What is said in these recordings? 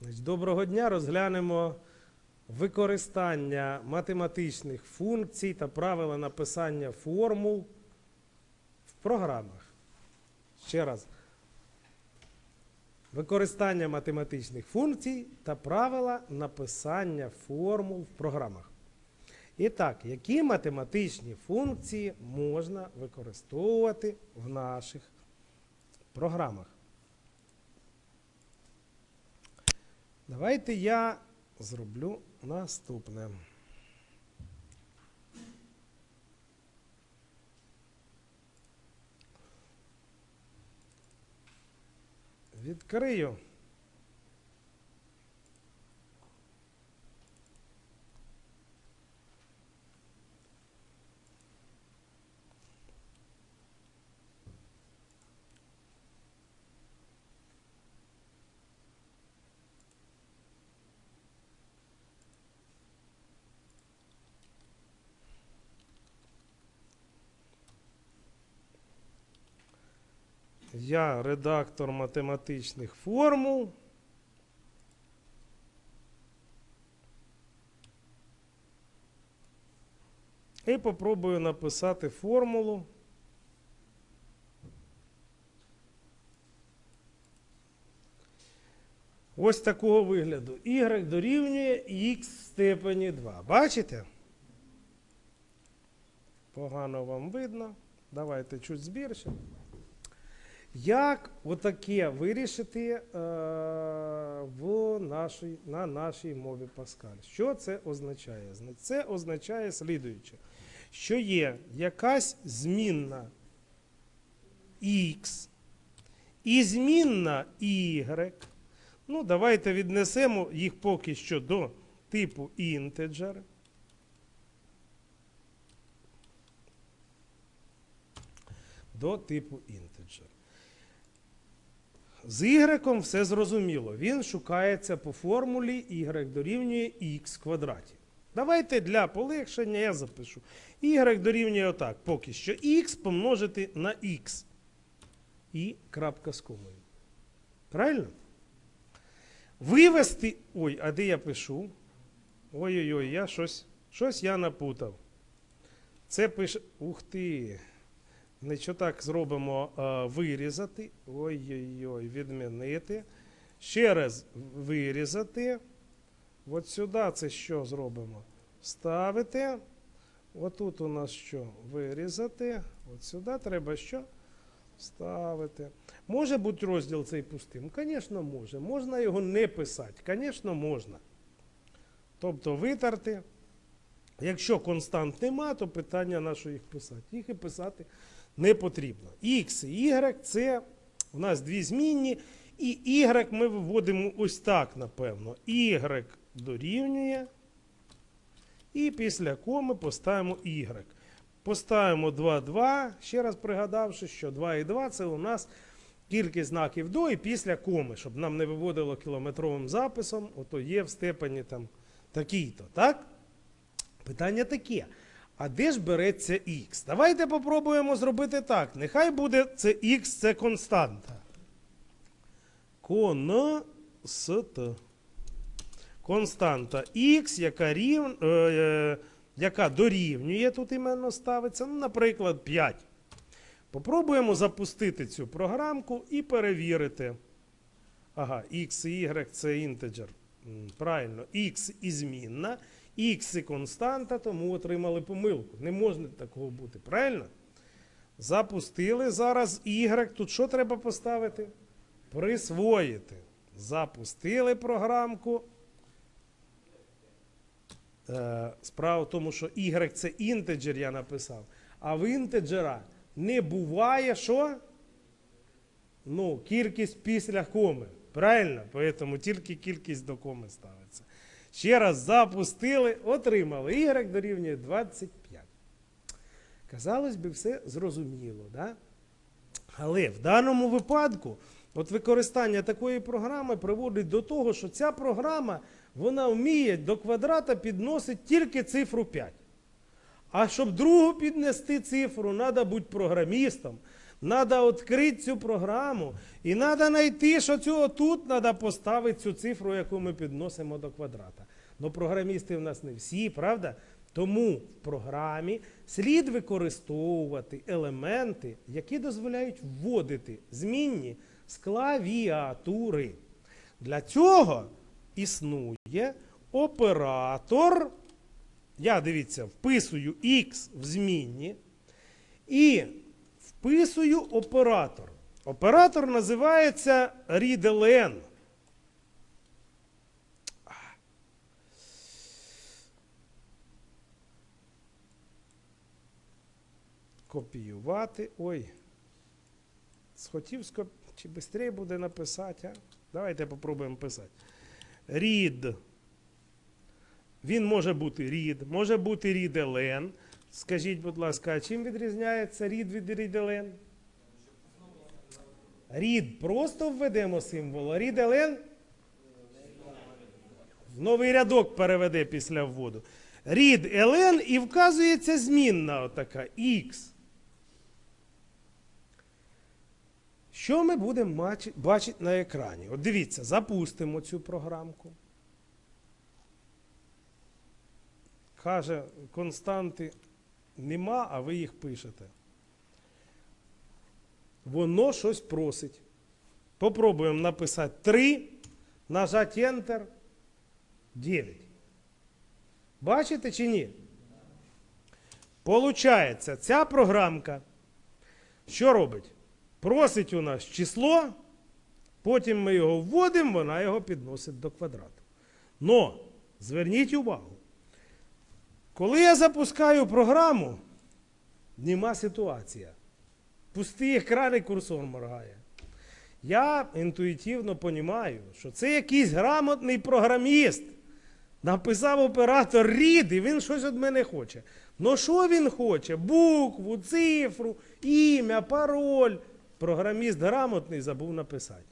Доброго дня. Розглянемо використання математичних функцій та правила написання формул в програмах. Ще раз. Використання математичних функцій та правила написання формул в програмах. І так, які математичні функції можна використовувати в наших програмах? Давайте я зроблю наступне. Відкрию. Я редактор математичних формул. І попробую написати формулу. Ось такого вигляду. Y дорівнює x в степені 2. Бачите? Погано вам видно. Давайте чуть збільшимо. Як отаке вирішити е, в нашій, на нашій мові Паскаль? Що це означає? Це означає слідуюче, що є якась змінна x і змінна y. Ну, давайте віднесемо їх поки що до типу інтеджер. До типу інтеджер. З y все зрозуміло. Він шукається по формулі y дорівнює x квадраті. Давайте для полегшення я запишу. y дорівнює отак. Поки що x помножити на x. І крапка з комою. Правильно? Вивести. Ой, а де я пишу? Ой-ой-ой, я щось, щось я напутав. Це пише. Ух ти. Нічого так зробимо вирізати. Ой-ой-ой, відмінити. Ще раз вирізати. От сюди це що зробимо? Ставити. Отут у нас що? Вирізати. От сюди треба що? Ставити. Може бути розділ цей пустим? Звісно, може. Можна його не писати. Звісно, можна. Тобто витерти. Якщо констант нема, то питання на що їх писати. Їх і писати не потрібно. X і Y це у нас дві змінні. І Y ми виводимо ось так, напевно. Y дорівнює. І після коми поставимо Y. Поставимо 2, 2, ще раз пригадавши, що 2 і 2 це у нас кількість знаків до і після коми, щоб нам не виводило кілометровим записом, ото є в степені там такий-то, так? Питання таке. А де ж береться х? Давайте попробуємо зробити так. Нехай буде це х, це константа. Конст. Константа х, яка, рів, е, е, яка дорівнює, тут іменно ставиться, ну, наприклад, 5. Попробуємо запустити цю програмку і перевірити. Ага, x і y це інтеджер. Правильно, x і змінна, і константа, тому отримали помилку. Не може такого бути, правильно? Запустили зараз y. Тут що треба поставити? Присвоїти. Запустили програмку. Е, Справа в тому, що y це інтеджер, я написав. А в інтеджера не буває що? Ну, кількість після коми. Правильно? Тому тільки кількість до коми ставиться. Ще раз запустили, отримали. Y дорівнює 25. Казалось би, все зрозуміло. Да? Але в даному випадку от використання такої програми приводить до того, що ця програма вона вміє до квадрата підносити тільки цифру 5. А щоб другу піднести цифру, треба бути програмістом, Треба відкрити цю програму і треба знайти, що цього тут треба поставити цю цифру, яку ми підносимо до квадрата. Ну, програмісти в нас не всі, правда? Тому в програмі слід використовувати елементи, які дозволяють вводити змінні з клавіатури. Для цього існує оператор. Я дивіться, вписую X в змінні і вписую оператор. Оператор називається readLn. Копіювати. Ой. Схотів скоп... Чи швидше буде написати, а? Давайте попробуємо писати. Read. Він може бути read, може бути readLn. Скажіть, будь ласка, а чим відрізняється read від readLn? Read просто введемо символ, а readLn в новий рядок переведе після вводу. Read ln і вказується змінна отака x. Що ми будемо бачити на екрані? От дивіться, запустимо цю програмку. Каже, константи нема, а ви їх пишете. Воно щось просить. Попробуємо написати 3, нажати Enter 9. Бачите чи ні? Получається, ця програмка що робить? Просить у нас число, потім ми його вводимо, вона його підносить до квадрату. Но, зверніть увагу, коли я запускаю програму, нема ситуація. Пустий екран і курсор моргає. Я інтуїтивно розумію, що це якийсь грамотний програміст. Написав оператор read, і він щось від мене хоче. Ну що він хоче? Букву, цифру, ім'я, пароль. Програміст грамотний забув написати.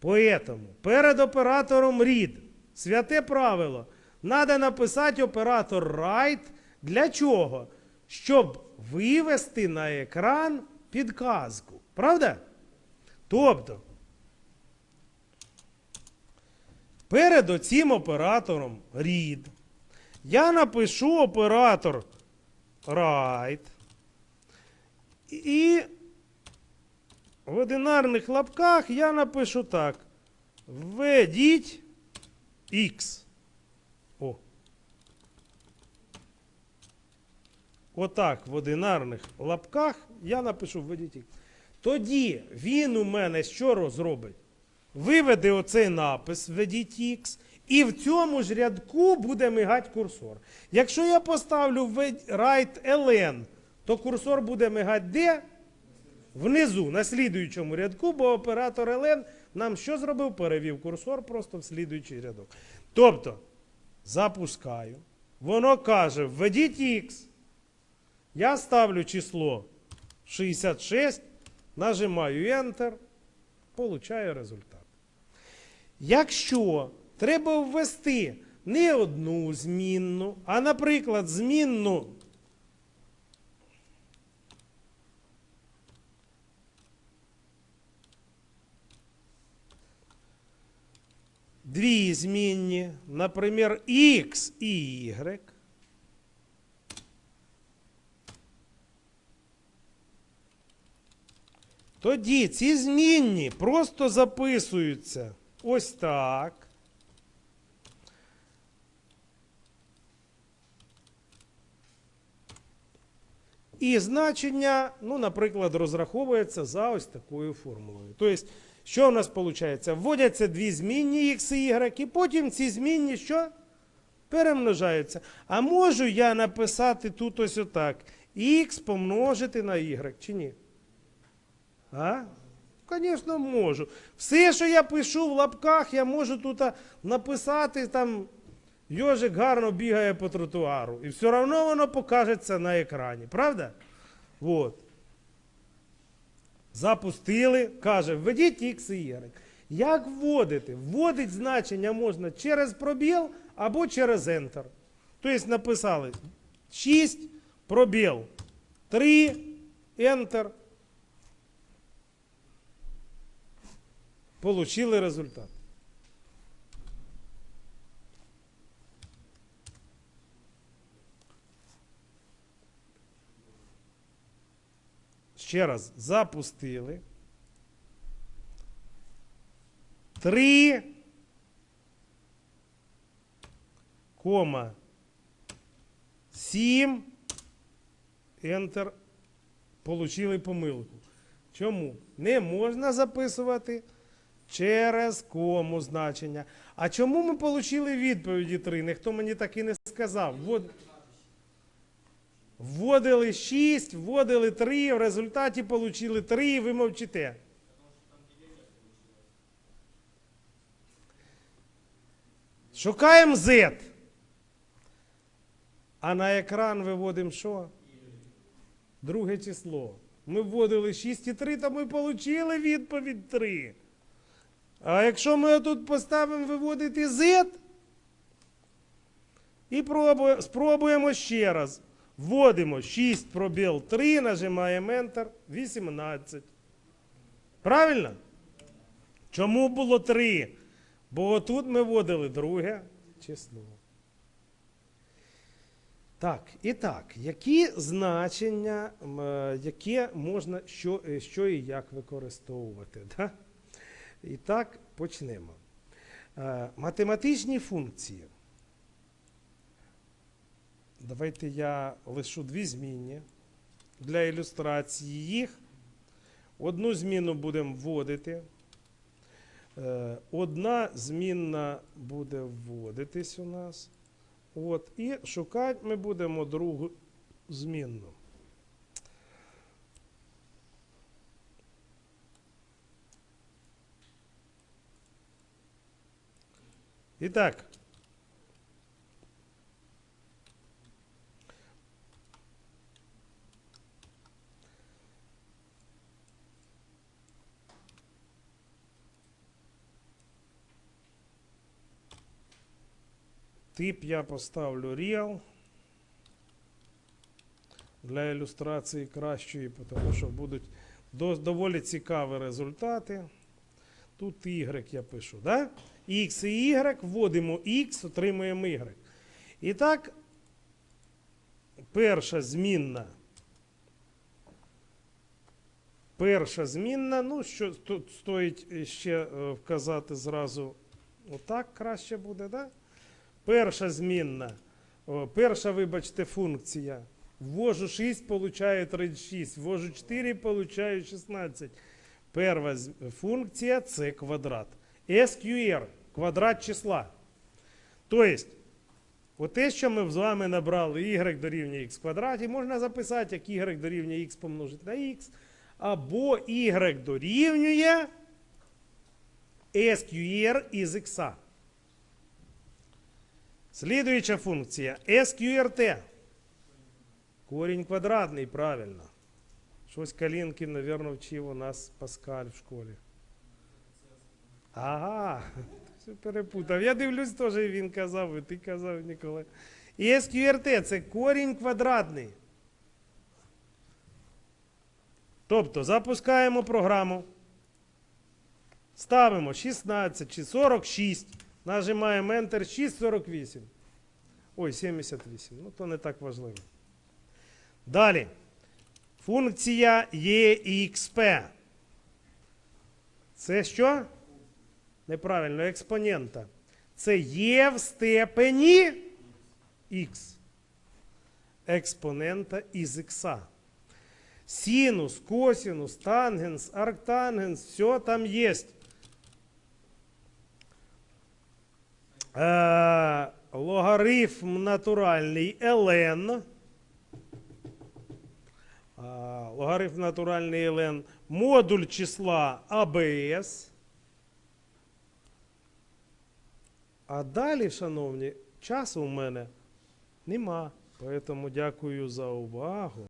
Поэтому перед оператором read святе правило. Треба написати оператор write. Для чого? Щоб вивести на екран підказку. Правда? Тобто, перед оцим оператором read я напишу оператор write. І в одинарних лапках я напишу так. Введіть X. О. Отак в одинарних лапках я напишу введіть Тоді він у мене що зробить? Виведе оцей напис введіть і в цьому ж рядку буде мигати курсор. Якщо я поставлю write ln, то курсор буде мигати де? Внизу, на слідуючому рядку, бо оператор ln нам що зробив? Перевів курсор просто в слідуючий рядок. Тобто, запускаю, воно каже, введіть X. Я ставлю число 66, нажимаю Enter, получаю результат. Якщо треба ввести не одну змінну, а, наприклад, змінну дві змінні, наприклад, X і Y, тоді ці змінні просто записуються ось так. І значення, ну, наприклад, розраховується за ось такою формулою. Тобто, що в нас виходить? Вводяться дві змінні x і y, і потім ці змінні що? Перемножаються. А можу я написати тут ось отак. x помножити на y, чи ні? А? Звісно, можу. Все, що я пишу в лапках, я можу тут написати там. Йожик гарно бігає по тротуару. І все одно воно покажеться на екрані. Правда? Вот. Запустили, каже, введіть X і Y. Як вводити? Вводить значення можна через пробіл або через Enter. Тобто написали 6, пробіл, 3, Enter. Получили результат. Ще раз запустили. Три кома сім. Enter. Получили помилку. Чому? Не можна записувати через кому значення. А чому ми отримали відповіді 3? Ніхто мені так і не сказав. Ввод... Вводили 6, вводили 3, в результаті отримали 3, і ви мовчите. Шукаємо Z. А на екран виводимо що? Друге число. Ми вводили 6,3, то ми отримали відповідь 3. А якщо ми тут поставимо виводити Z, і спробуємо ще раз. Вводимо 6 пробіл 3, нажимаємо Enter 18. Правильно? Чому було 3? Бо тут ми вводили друге число. Так, і так, які значення, е, яке можна що, е, що і як використовувати? Да? І так, почнемо. Е, Математичні функції. Давайте я лишу дві змінні для ілюстрації їх. Одну зміну будемо вводити. Е, Одна змінна буде вводитись у нас. От, і шукати ми будемо другу змінну. І так. Тип я поставлю real. Для ілюстрації кращої, тому що будуть до- доволі цікаві результати. Тут Y я пишу, да? X і Y, вводимо X, отримуємо Y. І так, перша змінна. Перша змінна, ну, що тут стоїть ще е, вказати зразу, отак краще буде, да? Перша змінна, перша, вибачте, функція. Ввожу 6, получаю 36. Ввожу 4, получаю 16. Перша функція це квадрат. SQR квадрат числа. Тобто, оте, що ми з вами набрали y дорівнює x в квадраті, можна записати, як y дорівнює x помножити на x, або y дорівнює SQR із x. Слідуюча функція SQRT. Корінь квадратний, правильно. Щось Калінкін, мабуть, вчив у нас Паскаль в школі. Ага, все перепутав. Я дивлюсь, теж він казав, і ти казав, Ніколай. І SQRT це корінь квадратний. Тобто запускаємо програму. Ставимо 16 чи 46. Нажимаємо Enter 6,48. Ой, 78. Ну, то не так важливо. Далі. Функція EXP. Це що? Неправильно, експонента. Це є в степені х. Експонента із х. Синус, косинус, тангенс, арктангенс, все там є. Е, логарифм натуральний ln. А, логарифм натуральний ln. Модуль числа АБС. А далі, шановні, часу у мене нема. Поэтому дякую за увагу.